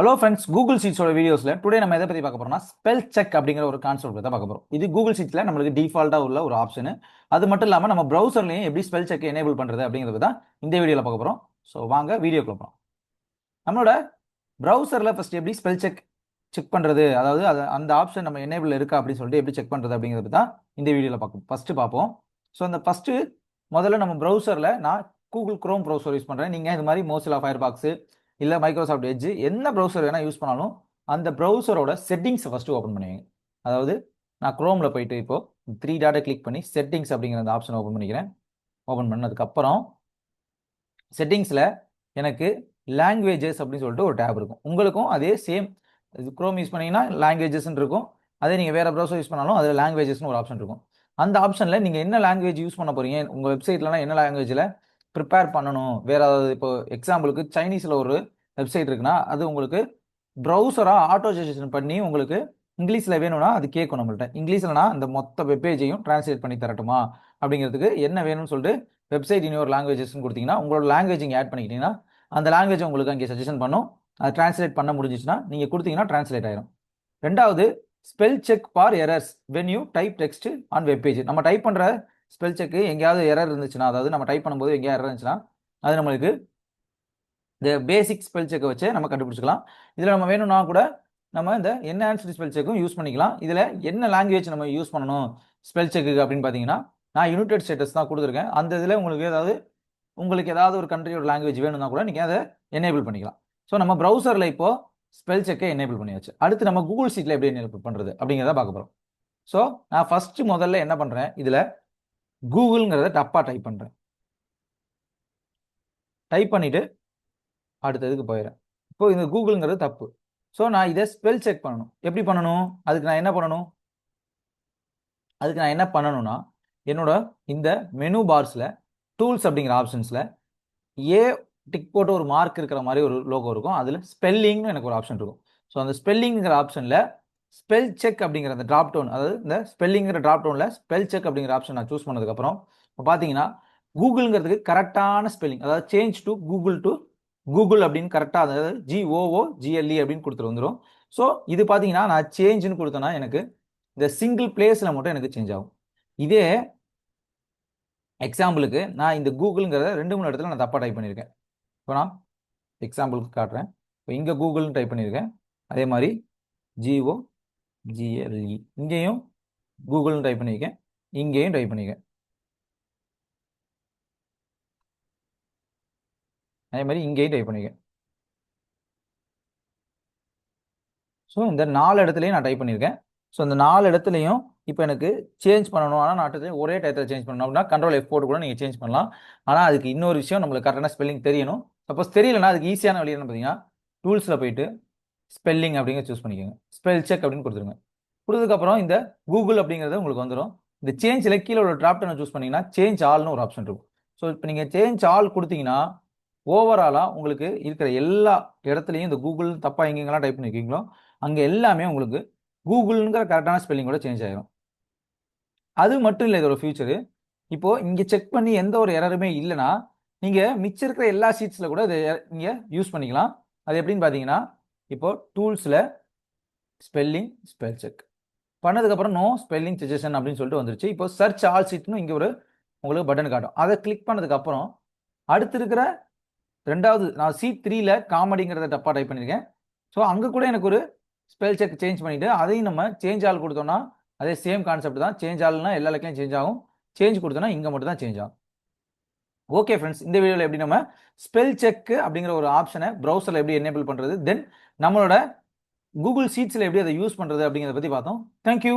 Hello friends Google சீட்ஸோட வீடியோஸில் today நம்ம எதை பற்றி பார்க்க போகிறோம்னா ஸ்பெல் செக் அப்படிங்கிற ஒரு கான்செப்ட் தான் பார்க்க போகிறோம் இது கூகுள் சீட்ஸில் நம்மளுக்கு டிஃபால்ட்டாக உள்ள ஒரு ஆப்ஷன் அது மட்டும் இல்லாமல் நம்ம ப்ரௌசர்லையும் எப்படி ஸ்பெல் செக் எனேபிள் பண்ணுறது அப்படிங்கிறது தான் இந்த வீடியோவில் பார்க்க போகிறோம் ஸோ வாங்க வீடியோக்குள்ள போகிறோம் நம்மளோட ப்ரௌசரில் ஃபஸ்ட் எப்படி ஸ்பெல் செக் செக் பண்ணுறது அதாவது அது அந்த ஆப்ஷன் நம்ம எனேபிள் இருக்கா அப்படின்னு சொல்லிட்டு எப்படி செக் பண்ணுறது அப்படிங்கிறது தான் இந்த வீடியோவில் பார்ப்போம் ஃபஸ்ட்டு பார்ப்போம். ஸோ அந்த ஃபஸ்ட்டு முதல்ல நம்ம ப்ரௌசரில் நான் கூகுள் க்ரோம் ப்ரௌசர் யூஸ் பண்ணுறேன் நீங்கள் இது மாதிரி மோசிலா ஃபயர் பாக்ஸு இல்லை மைக்ரோசாஃப்ட் எட்ஜ் என்ன ப்ரௌசர் வேணால் யூஸ் பண்ணாலும் அந்த ப்ரௌசரோட செட்டிங்ஸை ஃபஸ்ட்டு ஓப்பன் பண்ணுவீங்க. அதாவது நான் க்ரோமில் போயிட்டு இப்போது த்ரீ டாட்டை கிளிக் பண்ணி செட்டிங்ஸ் அப்படிங்கிற அந்த ஆப்ஷனை ஓப்பன் பண்ணிக்கிறேன். ஓப்பன் பண்ணதுக்கப்புறம் செட்டிங்ஸில் எனக்கு லாங்குவேஜஸ் அப்படின்னு சொல்லிட்டு ஒரு டேப் இருக்கும். உங்களுக்கும் அதே சேம் இது க்ரோம் யூஸ் பண்ணிங்கன்னா லாங்குவேஜஸ்ன்னு இருக்கும். அதே நீங்கள் வேறு ப்ரௌசர் யூஸ் பண்ணாலும் அதில் லாங்குவேஜஸ்னு ஒரு ஆப்ஷன் இருக்கும். அந்த ஆப்ஷனில் நீங்கள் என்ன லாங்குவேஜ் யூஸ் பண்ண போகிறீங்க உங்கள் வெப்சைட்லலாம் என்ன லாங்குவேஜில் ப்ரிப்பேர் பண்ணணும். வேற ஏதாவது இப்போ எக்ஸாம்பிளுக்கு சைனீஸில் ஒரு வெப்சைட் இருக்குன்னா அது உங்களுக்கு ப்ரௌசராக ஆட்டோ சஜஷன் பண்ணி உங்களுக்கு இங்கிலீஷில் வேணும்னா அது கேட்கும் நம்மள்ட்ட. இங்கிலீஷ்லனா அந்த மொத்த வெப்பேஜையும் டிரான்ஸ்லேட் பண்ணி தரட்டுமா? அப்படிங்கிறதுக்கு என்ன வேணும்னு சொல்லிட்டு வெப்சைட் இன்னொரு லாங்குவேஜஸ்னு கொடுத்தீங்கன்னா உங்களோட லாங்குவேஜ் இங்கே ஆட் பண்ணிக்கிட்டீங்கன்னா அந்த லாங்குவேஜ் உங்களுக்கு அங்கே சஜஷன் பண்ணும். அது டிரான்ஸ்லேட் பண்ண முடிஞ்சிச்சுன்னா நீங்கள் கொடுத்தீங்கன்னா டிரான்ஸ்லேட் ஆயிரும். ரெண்டாவது spell check for errors when you type text on webpage நம்ம டைப் பண்ணுற ஸ்பெல் செக்கு எங்கேயாவது எரர் இருந்துச்சுன்னா அதாவது நம்ம டைப் பண்ணும்போது எங்கேயாவது எரர் இருந்துச்சுன்னா அது நம்மளுக்கு இந்த பேசிக் ஸ்பெல் செக்கை வச்சு நம்ம கண்டுபிடிச்சிக்கலாம். இதில் நம்ம வேணும்னா கூட நம்ம இந்த என்ஹான்ஸ்டு ஸ்பெல் செக்கும் யூஸ் பண்ணிக்கலாம். இதில் என்ன லாங்குவேஜ் நம்ம யூஸ் பண்ணணும் ஸ்பெல் செக்கு அப்படின்னு பார்த்தீங்கன்னா நான் யுனைடெட் ஸ்டேட்டஸ் தான் கொடுத்துருக்கேன். அந்த இதில் உங்களுக்கு ஏதாவது உங்களுக்கு ஏதாவது ஒரு கண்ட்ரியோட லாங்குவேஜ் வேணும்னா கூட நீங்கள் அதை எனேபிள் பண்ணிக்கலாம். ஸோ நம்ம ப்ரௌசரில் இப்போது ஸ்பெல் செக்கை எனேபிள் பண்ணியாச்சு. அடுத்து நம்ம கூகுள் சீட்டில் எப்படி எனேபிள் பண்ணுறது அப்படிங்கிறத பார்க்க போகிறோம் ஸோ நான் ஃபஸ்ட்டு முதல்ல என்ன பண்ணுறேன் இதில் கூகுள்ங்கிறத டப்பாக டைப் பண்ணுறேன் டைப் பண்ணிவிட்டு அடுத்ததுக்கு போயிடுறேன் இப்போ இந்த கூகுளுங்கிறது தப்பு. ஸோ நான் இதை ஸ்பெல் செக் பண்ணணும். எப்படி பண்ணணும்? அதுக்கு நான் என்ன பண்ணணும்? அதுக்கு நான் என்ன பண்ணணும்னா என்னோட இந்த மெனு பார்ஸில் டூல்ஸ் அப்படிங்கிற ஆப்ஷன்ஸில் ஏ டிக் போட்டு ஒரு மார்க் இருக்கிற மாதிரி ஒரு லோகோ இருக்கும். அதில் ஸ்பெல்லிங்னு எனக்கு ஒரு ஆப்ஷன் இருக்கும். ஸோ அந்த ஸ்பெல்லிங்கிற ஆப்ஷனில் ஸ்பெல் செக் அப்படிங்கிற அந்த ட்ராப் டவுன் அதாவது இந்த ஸ்பெல்லிங்கிற ட்ராப் டவுனில் ஸ்பெல் செக் அப்படிங்கிற ஆப்ஷன் நான் சூஸ் பண்ணதுக்கப்புறம் இப்போ பார்த்தீங்கன்னா கூகுளுங்கிறதுக்கு கரெக்டான ஸ்பெல்லிங் அதாவது change to Google to Google அப்படின்னு கரெக்டாக அதாவது ஜிஓஓ ஜிஎல்இ அப்படின்னு கொடுத்துட்டு வந்துடும் ஸோ இது பார்த்தீங்கன்னா நான் சேஞ்சுன்னு கொடுத்தேன்னா எனக்கு இந்த சிங்கிள் பிளேஸில் மட்டும் எனக்கு சேஞ்ச் ஆகும். இதே எக்ஸாம்பிளுக்கு நான் இந்த கூகுளுங்கிறத ரெண்டு மூணு இடத்துல நான் தப்பாக டைப் பண்ணியிருக்கேன். இப்போ நான் எக்ஸாம்பிளுக்கு காட்டுறேன். இப்போ இங்கே கூகுள்னு டைப் பண்ணியிருக்கேன். அதே மாதிரி ஜிஓ ஜிஎல்இ இங்கேயும் கூகுள்னு டைப் பண்ணியிருக்கேன் இங்கேயும் டைப் பண்ணியிருக்கேன் அதே மாதிரி இங்கேயும் டைப் பண்ணியிருக்கேன் ஸோ இந்த நாலு இடத்துலையும் நான் டைப் பண்ணியிருக்கேன் ஸோ இந்த நாலு இடத்துலையும் இப்போ எனக்கு சேஞ்ச் பண்ணணும். ஆனால் நான் ஒரே டயத்தில் சேஞ்ச் பண்ணணும் அப்படின்னா கண்ட்ரோல் எஃப் போட்டு கூட நீங்கள் சேஞ்ச் பண்ணலாம். ஆனால் அதுக்கு இன்னொரு விஷயம் நம்மளுக்கு கரெக்டான ஸ்பெல்லிங் தெரியணும். சப்போஸ் தெரியலனா அதுக்கு ஈஸியான வழி என்ன பார்த்தீங்கன்னா டூல்ஸில் போயிட்டு ஸ்பெல்லிங் அப்படிங்கிற சூஸ் பண்ணிக்கோங்க. ஸ்பெல் செக் அப்படின்னு கொடுத்துருங்க. கொடுத்ததுக்கப்புறம் இந்த கூகுள் அப்படிங்கிறது உங்களுக்கு வந்துடும் இந்த சேஞ்சில் கீழே உள்ள ட்ராப்டனை சூஸ் பண்ணிங்கன்னா சேஞ்ச் ஆல்னு ஒரு ஆப்ஷன் இருக்கும். ஸோ இப்போ நீங்கள் சேஞ்ச் ஆல் கொடுத்தீங்கன்னா ஓவராலாக உங்களுக்கு இருக்கிற எல்லா இடத்துலையும் இந்த கூகுள் தப்பாக எங்கெங்கெல்லாம் டைப் பண்ணியிருக்கீங்களோ அங்கே எல்லாமே உங்களுக்கு கூகுள்ங்கிற கரெக்டான ஸ்பெல்லிங்கோட சேஞ்ச் ஆகிடும் அது மட்டும் இல்லை இதோட ஃபியூச்சரு இப்போது இங்கே செக் பண்ணி எந்த ஒரு எரருமே இல்லைன்னா நீங்கள் மிச்சம் இருக்கிற எல்லா சீட்ஸில் கூட இதை நீங்கள் யூஸ் பண்ணிக்கலாம். அது எப்படின்னு பார்த்தீங்கன்னா இப்போ டூல்ஸில் ஸ்பெல்லிங் ஸ்பெல் செக் பண்ணதுக்கப்புறம் நோ ஸ்பெல்லிங் சஜஷன் அப்படின்னு சொல்லிட்டு வந்துருச்சு. இப்போ சர்ச் ஆல் சீட்னு இங்கே ஒரு உங்களுக்கு பட்டன் காட்டும். அதை கிளிக் பண்ணதுக்கப்புறம் அடுத்து இருக்கிற ரெண்டாவது நான் சி த்ரீல காமெடிங்கிறத டப்பாக டைப் பண்ணியிருக்கேன் ஸோ அங்கே கூட எனக்கு ஒரு ஸ்பெல் செக் சேஞ்ச் பண்ணிவிட்டு அதையும் நம்ம சேஞ்ச் ஆல் கொடுத்தோம்னா அதே சேம் கான்செப்ட் தான். சேஞ்ச் ஆல்னா எல்லா இடத்துலையும் சேஞ்ச் ஆகும். சேஞ்ச் கொடுத்தோன்னா இங்கே மட்டும் தான் சேஞ்ச் ஆகும். ஓகே ஃப்ரெண்ட்ஸ் இந்த வீடியோவில் எப்படி நம்ம ஸ்பெல் செக் அப்படிங்கிற ஒரு ஆப்ஷனை ப்ரௌசரில் எப்படி எனேபிள் பண்ணுறது தென் நம்மளோட கூகுள் சீட்ஸில் எப்படி அதை யூஸ் பண்ணுறது அப்படிங்கிறத பற்றி பார்த்தோம். தேங்க்யூ